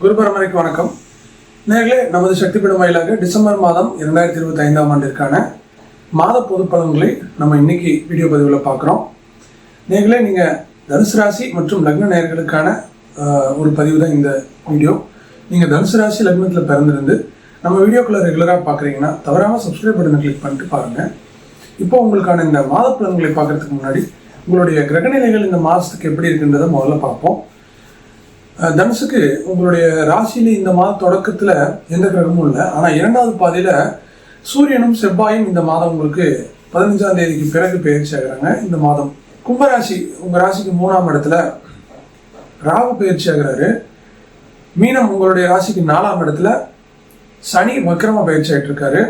குரு வணக்கம். நேர்களே நமது சக்தி பீடம் வாயிலாக டிசம்பர் மாதம் இரண்டாயிரத்தி இருபத்தி ஐந்தாம் ஆண்டிற்கான மாத பொது பலன்களை நம்ம இன்னைக்கு வீடியோ பதிவில் பார்க்குறோம். நேர்களே நீங்கள் தனுசு ராசி மற்றும் லக்ன நேர்களுக்கான ஒரு பதிவு தான் இந்த வீடியோ. நீங்கள் தனுசு ராசி லக்னத்தில் பிறந்திருந்து நம்ம வீடியோக்குள்ள ரெகுலராக பார்க்குறீங்கன்னா தவறாமல் சப்ஸ்கிரைப் பட்டனை கிளிக் பண்ணிட்டு பாருங்கள் இப்போ உங்களுக்கான இந்த மாத பலன்களை பார்க்கறதுக்கு முன்னாடி உங்களுடைய கிரகநிலைகள் இந்த மாதத்துக்கு எப்படி இருக்குன்றதை முதல்ல பார்ப்போம். தனுசுக்கு உங்களுடைய ராசியில இந்த மாத தொடக்கத்துல எந்த கிரகமும் இல்லை. ஆனா இரண்டாவது பாதியில சூரியனும் செவ்வாயும் இந்த மாதம் உங்களுக்கு பதினஞ்சாம் தேதிக்கு பிறகு பயிற்சி ஆகிறாங்க இந்த மாதம் கும்பராசி உங்க ராசிக்கு மூணாம் இடத்துல ராகு பயிற்சி ஆகிறாரு மீனம் உங்களுடைய ராசிக்கு நாலாம் இடத்துல சனி வக்கிரமா பயிற்சி ஆகிட்டு இருக்காரு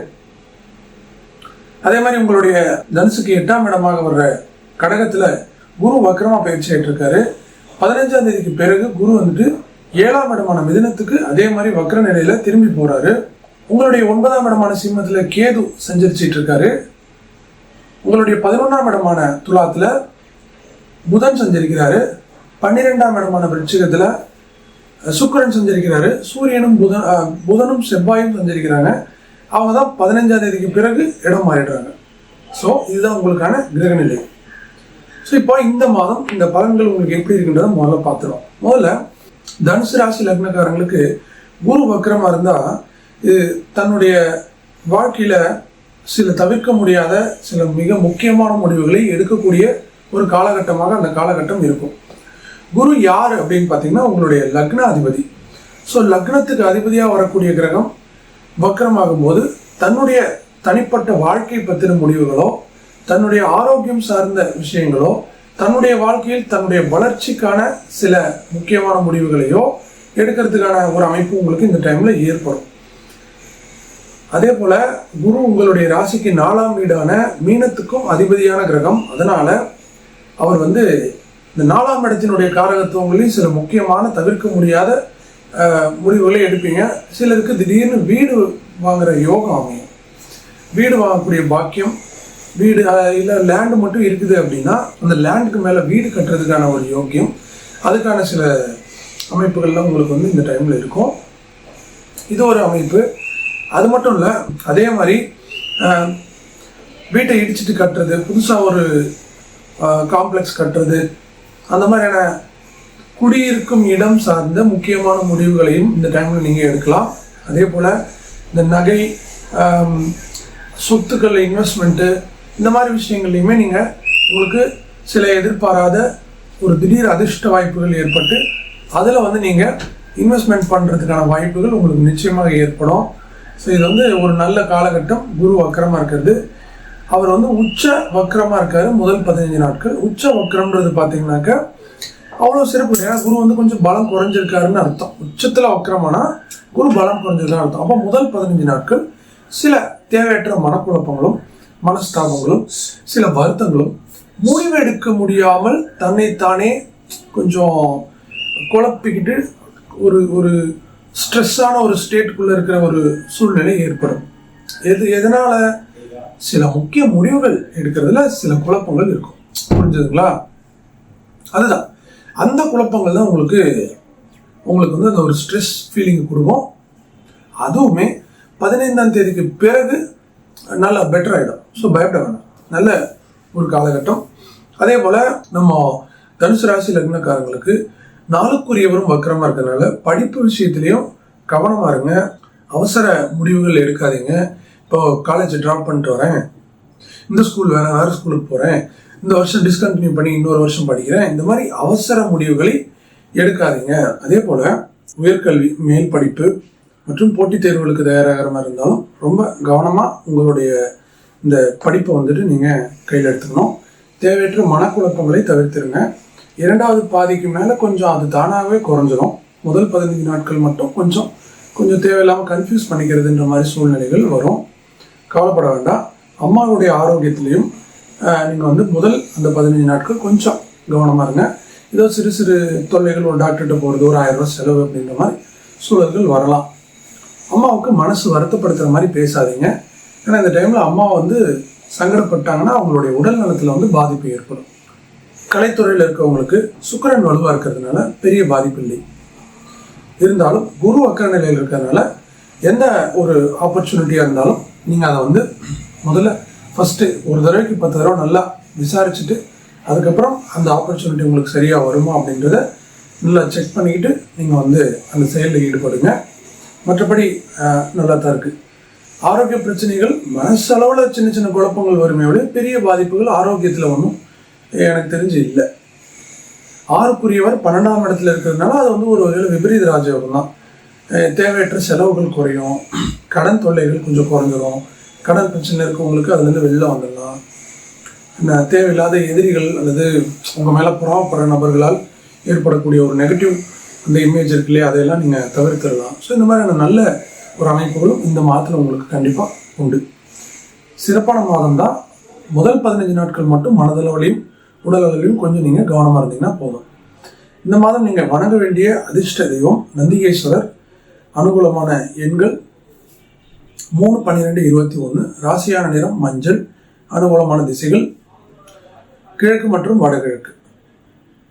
அதே மாதிரி உங்களுடைய தனுசுக்கு எட்டாம் இடமாக வர்ற கடகத்துல குரு வக்ரமா பயிற்சி ஆகிட்டு இருக்காரு பதினஞ்சாம் தேதிக்கு பிறகு குரு வந்துட்டு ஏழாம் இடமான மிதனத்துக்கு அதே மாதிரி வக்ர நிலையில திரும்பி போறாரு. உங்களுடைய ஒன்பதாம் இடமான சிம்மத்துல கேது சஞ்சரிச்சிட்டு இருக்காரு. உங்களுடைய பதினொன்றாம் இடமான துலாத்துல புதன் சஞ்சரிக்கிறாரு. பன்னிரெண்டாம் இடமான விருச்சிகத்துல சுக்கரன் சஞ்சரிக்கிறாரு. சூரியனும் புதன் புதனும் செவ்வாயும் சஞ்சரிக்கிறாங்க. அவங்க தான் பதினஞ்சாம் தேதிக்கு பிறகு இடம் மாறிடுறாங்க. ஸோ இதுதான் உங்களுக்கான கிரகநிலை. ஸோ இப்போ இந்த மாதம் இந்த பலன்கள் உங்களுக்கு எப்படி இருக்குன்றதை முதல்ல பார்த்துருவோம் முதல்ல தனுசு ராசி லக்னக்காரங்களுக்கு குரு வக்கரமாக இருந்தால் இது தன்னுடைய வாழ்க்கையில் சில தவிர்க்க முடியாத சில மிக முக்கியமான முடிவுகளை எடுக்கக்கூடிய ஒரு காலகட்டமாக அந்த காலகட்டம் இருக்கும். குரு யார் அப்படின்னு பார்த்தீங்கன்னா உங்களுடைய லக்ன அதிபதி ஸோ லக்னத்துக்கு அதிபதியாக வரக்கூடிய கிரகம் வக்கரமாகும் போது தன்னுடைய தனிப்பட்ட வாழ்க்கை பற்றின முடிவுகளோ தன்னுடைய ஆரோக்கியம் சார்ந்த விஷயங்களோ தன்னுடைய வாழ்க்கையில் தன்னுடைய வளர்ச்சிக்கான சில முக்கியமான முடிவுகளையோ எடுக்கிறதுக்கான ஒரு அமைப்பு உங்களுக்கு இந்த டைமில் ஏற்படும். அதே போல குரு உங்களுடைய ராசிக்கு நாலாம் வீடான மீனத்துக்கும் அதிபதியான கிரகம். அதனால அவர் வந்து இந்த நாலாம் இடத்தினுடைய காரகத்துவங்களையும் சில முக்கியமான தவிர்க்க முடியாத முடிவுகளை எடுப்பீங்க. சிலருக்கு திடீர்னு வீடு வாங்குற யோகம் அமையும். வீடு வாங்கக்கூடிய பாக்கியம் வீடு இல்லை லேண்டு மட்டும் இருக்குது அப்படின்னா அந்த லேண்டுக்கு மேலே வீடு கட்டுறதுக்கான ஒரு யோக்கியம். அதுக்கான சில அமைப்புகள்லாம் உங்களுக்கு வந்து இந்த டைமில் இருக்கும். இது ஒரு அமைப்பு. அது மட்டும் இல்லை அதே மாதிரி வீட்டை இடிச்சிட்டு கட்டுறது புதுசாக ஒரு காம்ப்ளெக்ஸ் கட்டுறது அந்த மாதிரியான குடியிருக்கும் இடம் சார்ந்த முக்கியமான முடிவுகளையும் இந்த டைமில் நீங்கள் எடுக்கலாம். அதே போல் இந்த நகை சொத்துக்கள் இன்வெஸ்ட்மெண்ட்டு இந்த மாதிரி விஷயங்கள்லையுமே நீங்கள் உங்களுக்கு சில எதிர்பாராத ஒரு திடீர் அதிர்ஷ்ட வாய்ப்புகள் ஏற்பட்டு அதில் வந்து நீங்கள் இன்வெஸ்ட்மெண்ட் பண்ணுறதுக்கான வாய்ப்புகள் உங்களுக்கு நிச்சயமாக ஏற்படும். ஸோ இது வந்து ஒரு நல்ல காலகட்டம். குரு வக்கரமாக இருக்கிறது. அவர் வந்து உச்ச வக்கரமாக இருக்கார் முதல் பதினஞ்சு நாட்கள். உச்ச வக்கரம்ன்றது பார்த்தீங்கன்னாக்கா அவ்வளோ சிறப்பு ஏன்னா குரு வந்து கொஞ்சம் பலம் குறைஞ்சிருக்காருன்னு அர்த்தம். உச்சத்தில் வக்கரமானா குரு பலம் குறைஞ்சிருக்கான்னு அர்த்தம். அப்போ முதல் பதினஞ்சு நாட்கள் சில தேவையற்ற மனக்குழப்பங்களும் மனஸ்தாபங்களும் சில வருத்தங்களும் முடிவு எடுக்க முடியாமல் தன்னைத்தானே கொஞ்சம் குழப்பிக்கிட்டு ஒரு ஒரு ஸ்ட்ரெஸ்ஸான ஒரு ஸ்டேட்டுக்குள்ளே இருக்கிற ஒரு சூழ்நிலை ஏற்படும். எது எதனால? சில முக்கிய முடிவுகள் எடுக்கிறதுல சில குழப்பங்கள் இருக்கும். புரிஞ்சுதுங்களா? அதுதான். அந்த குழப்பங்கள் தான் உங்களுக்கு உங்களுக்கு வந்து அந்த ஒரு ஸ்ட்ரெஸ் ஃபீலிங் கொடுக்கும். அதுவுமே பதினைந்தாம் தேதிக்கு பிறகு நல்லா பெட்டர் ஆகிடும் ஸோ பயப்பட வேண்டாம் நல்ல ஒரு காலகட்டம். அதே போல் நம்ம தனுசு ராசி லக்னக்காரங்களுக்கு நாளுக்குரியவரும் வக்கரமாக இருக்கிறதுனால படிப்பு விஷயத்துலையும் கவனமாக இருங்க. அவசர முடிவுகள் எடுக்காதீங்க. இப்போ காலேஜ் ட்ராப் பண்ணிட்டு வரேன். இந்த ஸ்கூல் வேணாம் வேறு ஸ்கூலுக்கு போகிறேன் இந்த வருஷம் டிஸ்கண்டினியூ பண்ணி இன்னொரு வருஷம் படிக்கிறேன். இந்த மாதிரி அவசர முடிவுகளை எடுக்காதீங்க. அதே போல் உயர்கல்வி மேல் படிப்பு மற்றும் போட்டித் தேர்வுகளுக்கு தயாராகிற மாதிரி இருந்தாலும் ரொம்ப கவனமாக உங்களுடைய இந்த படிப்பை வந்துட்டு நீங்கள் கையில் எடுத்துக்கணும். தேவையற்ற மனக்குழப்பங்களை தவிர்த்துருங்க. இரண்டாவது பாதிக்கு மேலே கொஞ்சம் அது தானாகவே குறைஞ்சிரும். முதல் பதினஞ்சு நாட்கள் மட்டும் கொஞ்சம் கொஞ்சம் தேவையில்லாமல் கன்ஃபியூஸ் பண்ணிக்கிறதுன்ற மாதிரி சூழ்நிலைகள் வரும். கவலைப்பட வேண்டாம். அம்மாவுடைய ஆரோக்கியத்திலையும் நீங்கள் வந்து முதல் அந்த பதினஞ்சு நாட்கள் கொஞ்சம் கவனமாக இருங்க. ஏதோ சிறு சிறு தொல்லைகள் ஒரு டாக்டர்கிட்ட போகிறது ஒரு ஆயிரம் ரூபா செலவு அப்படின்ற மாதிரி சூழல்கள் வரலாம். அம்மாவுக்கு மனசு வருத்தப்படுத்துகிற மாதிரி பேசாதீங்க. ஏன்னா இந்த டைமில் அம்மா வந்து சங்கடப்பட்டாங்கன்னா அவங்களுடைய உடல் நலத்தில் வந்து பாதிப்பு ஏற்படும். கலைத்துறையில் இருக்கிறவங்களுக்கு சுக்கிரன் வலுவாக இருக்கிறதுனால பெரிய பாதிப்பு இல்லை. இருந்தாலும் குரு வக்கர நிலையில் இருக்கிறதுனால எந்த ஒரு ஆப்பர்ச்சுனிட்டியாக இருந்தாலும் நீங்கள் அதை வந்து முதல்ல ஃபஸ்ட்டு ஒரு தடவைக்கு பத்து தடவை நல்லா விசாரிச்சுட்டு அதுக்கப்புறம் அந்த ஆப்பர்ச்சுனிட்டி உங்களுக்கு சரியாக வருமா அப்படின்றத நல்லா செக் பண்ணிக்கிட்டு நீங்கள் வந்து அந்த செயலில் ஈடுபடுங்க. மற்றபடி நல்லா தான் இருக்குது ஆரோக்கிய பிரச்சனைகள் மனசளவில் சின்ன சின்ன குழப்பங்கள் வருமே விட பெரிய பாதிப்புகள் ஆரோக்கியத்தில் ஒன்றும் எனக்கு தெரிஞ்சு இல்லை. ஆறுக்குரியவர் பன்னெண்டாம் இடத்துல இருக்கிறதுனால அது வந்து ஒரு வகையில் விபரீத ராஜயோகம் தான். தேவையற்ற செலவுகள் குறையும் கடன் தொல்லைகள் கொஞ்சம் குறைஞ்சிரும். கடன் பிரச்சனை இருக்கவங்களுக்கு அதுலேருந்து வெளில வந்துடலாம். தேவையில்லாத எதிரிகள் அல்லது உங்கள் மேலே புறாவப்படுற நபர்களால் ஏற்படக்கூடிய ஒரு நெகட்டிவ் அந்த இமேஜ் இருக்கு இல்லையா அதையெல்லாம் நீங்கள் தவிர்த்திடலாம். ஸோ இந்த மாதிரியான நல்ல ஒரு அமைப்புகளும் இந்த மாதத்தில் உங்களுக்கு கண்டிப்பாக உண்டு. சிறப்பான மாதம் தான் முதல் பதினஞ்சு நாட்கள் மட்டும் மனதளவிலையும் உடல் கொஞ்சம் நீங்கள் கவனமாக இருந்தீங்கன்னா போதும். இந்த மாதம் நீங்கள் வணங்க வேண்டிய அதிர்ஷ்ட தெய்வம் நந்திகேஸ்வரர் அனுகூலமான எண்கள் மூணு பன்னிரெண்டு இருபத்தி ஒன்று ராசியான நிறம் மஞ்சள் அனுகூலமான திசைகள் கிழக்கு மற்றும் வடகிழக்கு.